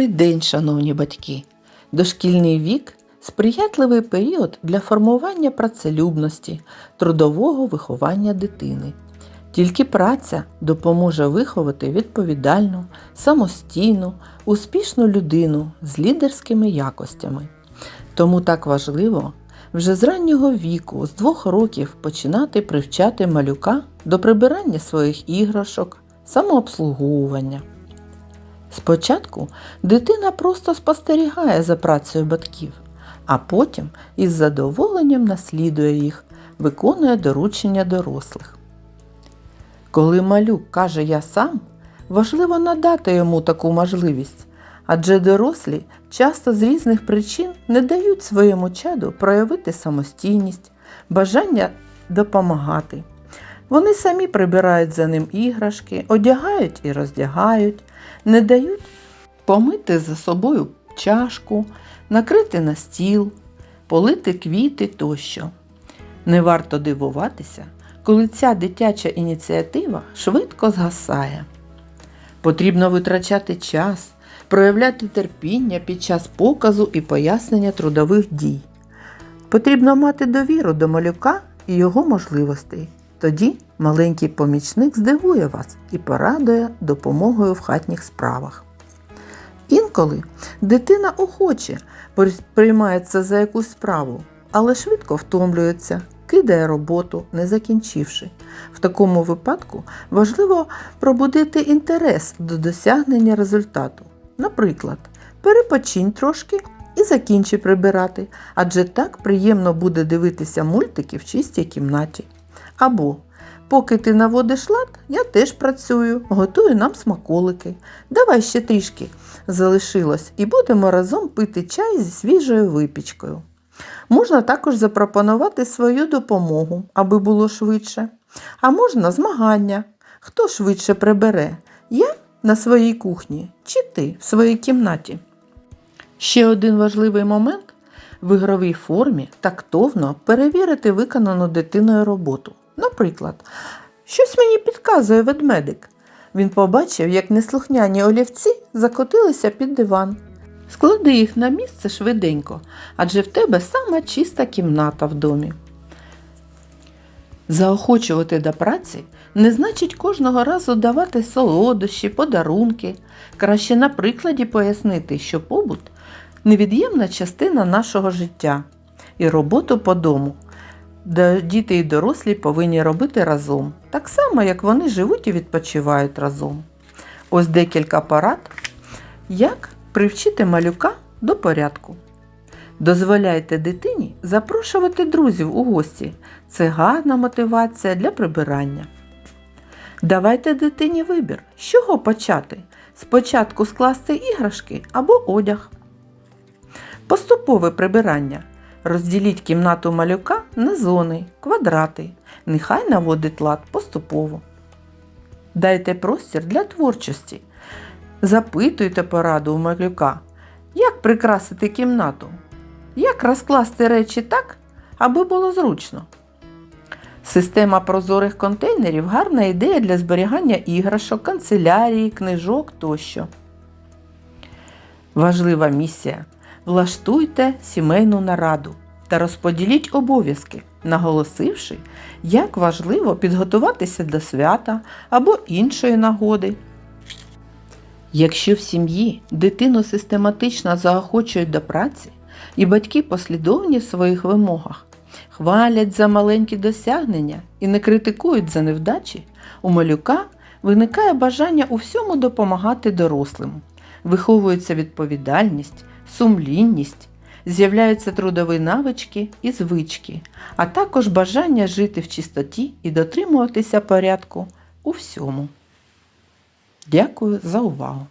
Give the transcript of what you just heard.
Добрий день, шановні батьки! Дошкільний вік сприятливий період для формування працелюбності, трудового виховання дитини. Тільки праця допоможе виховати відповідальну, самостійну, успішну людину з лідерськими якостями. Тому так важливо вже з раннього віку, з двох років починати привчати малюка до прибирання своїх іграшок, самообслуговування. Спочатку дитина просто спостерігає за працею батьків, а потім із задоволенням наслідує їх, виконує доручення дорослих. Коли малюк каже я сам, важливо надати йому таку можливість, адже дорослі часто з різних причин не дають своєму чаду проявити самостійність, бажання допомагати. Вони самі прибирають за ним іграшки, одягають і роздягають, не дають помити за собою чашку, накрити на стіл, полити квіти тощо. Не варто дивуватися, коли ця дитяча ініціатива швидко згасає. Потрібно витрачати час, проявляти терпіння під час показу і пояснення трудових дій. Потрібно мати довіру до малюка і його можливостей. Тоді маленький помічник здивує вас і порадує допомогою в хатніх справах. Інколи дитина охоче приймається за якусь справу, але швидко втомлюється, кидає роботу, не закінчивши. В такому випадку важливо пробудити інтерес до досягнення результату. Наприклад, перепочинь трошки і закінчи прибирати, адже так приємно буде дивитися мультики в чистій кімнаті. Або поки ти наводиш лад, я теж працюю, готую нам смаколики. Давай ще трішки залишилось і будемо разом пити чай зі свіжою випічкою. Можна також запропонувати свою допомогу, аби було швидше. А можна змагання. Хто швидше прибере? Я на своїй кухні чи ти в своїй кімнаті. Ще один важливий момент в ігровій формі тактовно перевірити виконану дитиною роботу. Наприклад, щось мені підказує ведмедик. Він побачив, як неслухняні олівці закотилися під диван. Склади їх на місце швиденько, адже в тебе сама чиста кімната в домі. Заохочувати до праці не значить кожного разу давати солодощі, подарунки. Краще на прикладі пояснити, що побут невід'ємна частина нашого життя і роботу по дому. Діти і дорослі повинні робити разом, так само, як вони живуть і відпочивають разом. Ось декілька порад, як привчити малюка до порядку. Дозволяйте дитині запрошувати друзів у гості. Це гарна мотивація для прибирання. Давайте дитині вибір, з чого почати. Спочатку скласти іграшки або одяг. Поступове прибирання. Розділіть кімнату малюка на зони, квадрати. Нехай наводить лад поступово. Дайте простір для творчості. Запитуйте пораду у малюка, як прикрасити кімнату, як розкласти речі так, аби було зручно. Система прозорих контейнерів гарна ідея для зберігання іграшок, канцелярії, книжок тощо. Важлива місія. Влаштуйте сімейну нараду та розподіліть обов'язки, наголосивши, як важливо підготуватися до свята або іншої нагоди. Якщо в сім'ї дитину систематично заохочують до праці, і батьки послідовні в своїх вимогах, хвалять за маленькі досягнення і не критикують за невдачі, у малюка виникає бажання у всьому допомагати дорослим, виховується відповідальність, сумлінність, з'являються трудові навички і звички, а також бажання жити в чистоті і дотримуватися порядку у всьому. Дякую за увагу!